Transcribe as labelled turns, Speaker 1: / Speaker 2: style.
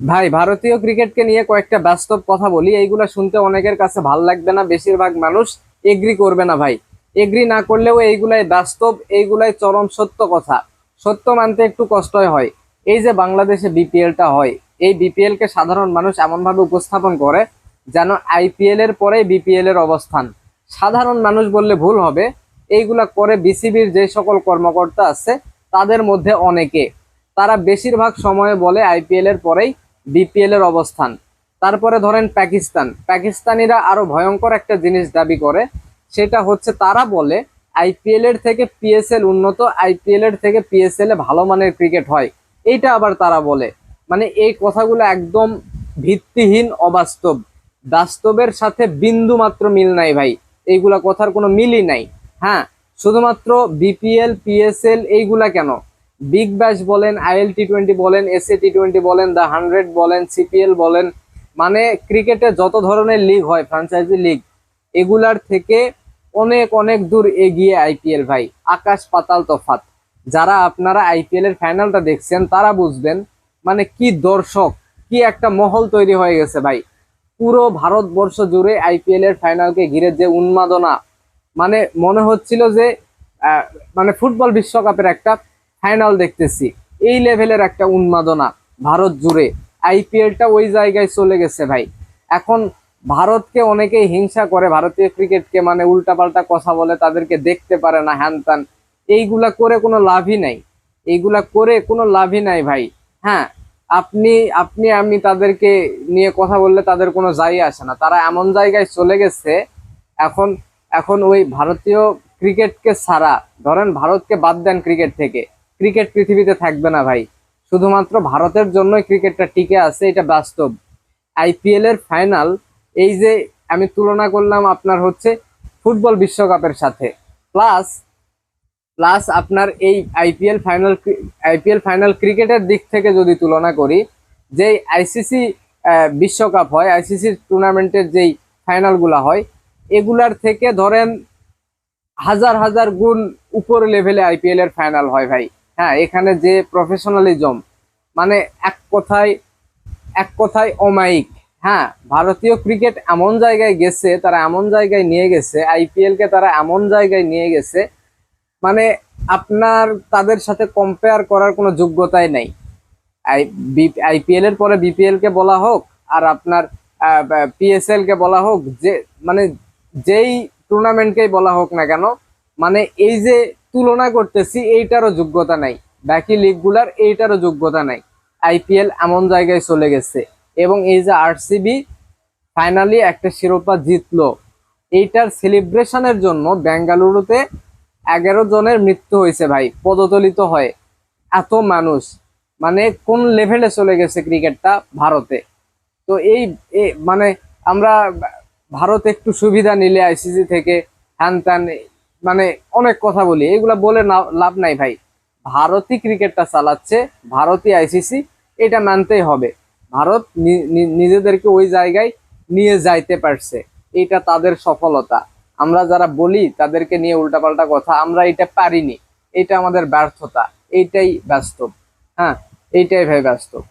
Speaker 1: ভাই, ভারতীয় ক্রিকেটকে নিয়ে কয়েকটা বাস্তব কথা বলি। এইগুলা শুনতে অনেকের কাছে ভালো লাগবে না, বেশিরভাগ মানুষ এগ্রি করবে না ভাই। এগ্রি না করলেও এইগুলাই বাস্তব এইগুলাই চরম সত্য কথা। সত্য মানতে একটু কষ্টই হয়। এই যে বাংলাদেশে বিপিএলটা হয়, এই বিপিএল কে সাধারণ মানুষ এমনভাবে উপস্থাপন করে যেন আইপিএল এর পরে বিপিএল এর অবস্থান। সাধারণ মানুষ বললে ভুল হবে, এইগুলা করে বিসিবির যে সকল কর্মকর্তা আছে, তাদের মধ্যে অনেকে। তারা বেশিরভাগ সময়ে বলে আইপিএল এর পরেই বিপিএল এর অবস্থান। তারপরে ধরেন পাকিস্তান। পাকিস্তানিরা আরও ভয়ঙ্কর একটা জিনিস দাবি করে, সেটা হচ্ছে তারা বলে আইপিএল এর থেকে পিএসএল উন্নত আইপিএল এর থেকে পিএসএল এ ভালো মানের ক্রিকেট হয়। এইটা আবার তারা বলে। মানে এই কথাগুলো একদম ভিত্তিহীন, অবাস্তব। বাস্তবের সাথে বিন্দু মাত্র মিল নাই ভাই। এইগুলা কথার কোনো মিলই নাই। হ্যাঁ শুধুমাত্র বিপিএল পিএসএল এইগুলা কেন? বিগ ব্যাশ বলেন আইএল টি টোয়েন্টি বলেন এসএ টি টোয়েন্টি বলেন দ্য হান্ড্রেড বলেন সিপিএল বলেন মানে ক্রিকেটে যত ধরনের লিগ হয় ফ্রাঞ্চাইজি লিগ এগুলার থেকে অনেক অনেক দূর এগিয়ে আইপিএল ভাই। আকাশ পাতাল তফাত। যারা আপনারা আইপিএল এর ফাইনালটা দেখছেন, তারা বুঝবেন মানে কি দর্শক, কি একটা মহল তৈরি হয়ে গেছে ভাই। পুরো ভারতবর্ষ জুড়ে আইপিএল এর ফাইনালকে ঘিরে যে উন্মাদনা মানে মনে হচ্ছিল যে মানে ফুটবল বিশ্বকাপের একটা ফাইনাল দেখতেছি। এই লেভেলের একটা উন্মাদনা ভারত জুড়ে। আইপিএলটা ওই জায়গায় চলে গেছে ভাই। এখন ভারতকে অনেকেই হিংসা করে, ভারতীয় ক্রিকেটকে মানে উল্টাপাল্টা কথা বলে, তাদেরকে দেখতে পারে না, হ্যান ত্যান। এইগুলা করে কোনো লাভই নাই। এইগুলা করে কোনো লাভই নাই ভাই। হ্যাঁ আপনি আপনি, আমি তাদেরকে নিয়ে কথা বললে তাদের কোনো যাই আসে না। তারা এমন জায়গায় চলে গেছে, এখন এখন ওই ভারতীয় ক্রিকেটকে ছাড়া, ধরেন ভারতকে বাদ দেন ক্রিকেট থেকে। ক্রিকেট পৃথিবীতে থাকবে না ভাই। শুধুমাত্র ভারতের জন্যই ক্রিকেটটা টিকে আছে, এটা বাস্তব। আইপিএল এর ফাইনাল এই যে আমি তুলনা করলাম আপনার হচ্ছে ফুটবল বিশ্বকাপের সাথে। প্লাস প্লাস আপনার এই আইপিএল ফাইনাল আইপিএল ফাইনাল ক্রিকেটের দিক থেকে যদি তুলনা করি যে আইসিসি বিশ্বকাপ হয় আইসিসি টুর্নামেন্টের যেই ফাইনালগুলো হয়, এগুলার থেকে ধরেন হাজার হাজার গুণ উপর লেভেলে আইপিএল এর ফাইনাল হয় ভাই। হ্যাঁ এখানে যে প্রফেশনালিজম মানে এক কথায় এক কথায় অমায়িক। হ্যাঁ ভারতীয় ক্রিকেট এমন জায়গায় গেছে, তারা এমন জায়গায় নিয়ে গেছে আইপিএল কে তারা এমন জায়গায় নিয়ে গেছে মানে আপনার তাদের সাথে কম্পেয়ার করার কোনো যোগ্যতাই নাই। আইপিএল এর পরে বিপিএল কে বলা হোক, আর আপনার পিএসএল কে বলা হোক, যে মানে যেই টুর্নামেন্টকেই বলা হোক না কেন মানে এই যে তুলনা করতেছি, এইটারও যোগ্যতা নাই। বাকি লিগগুলার এইটারও যোগ্যতা নাই। আইপিএল এমন জায়গায় চলে গেছে। এবং এই যে আরসিবি ফাইনালি একটা শিরোপা জিতলো। এইটার সেলিব্রেশনের জন্য বেঙ্গালুরুতে এগারো জনের মৃত্যু হয়েছে ভাই, পদতলিত হয়। এত মানুষ। মানে কোন লেভেলে চলে গেছে ক্রিকেটটা ভারতে? তো এই মানে আমরা ভারত একটু সুবিধা নিলে আইসিসি থেকে হ্যান ত্যান মানে অনেক কথা বলি, এগুলা বলে লাভ নাই ভাই। ভারতই ক্রিকেটটা চালাচ্ছে, ভারতই আইসিসি, এটা মানতেই হবে। ভারত নিজেদেরকে ওই জায়গায় নিয়ে যাইতে পারছে, এটা তাদের সফলতা। আমরা যারা বলি, তাদেরকে নিয়ে উল্টাপাল্টা কথা, আমরা এটা পারিনি। এটা আমাদের ব্যর্থতা, এইটাই বাস্তব। হ্যাঁ এইটাই ভাই বাস্তব।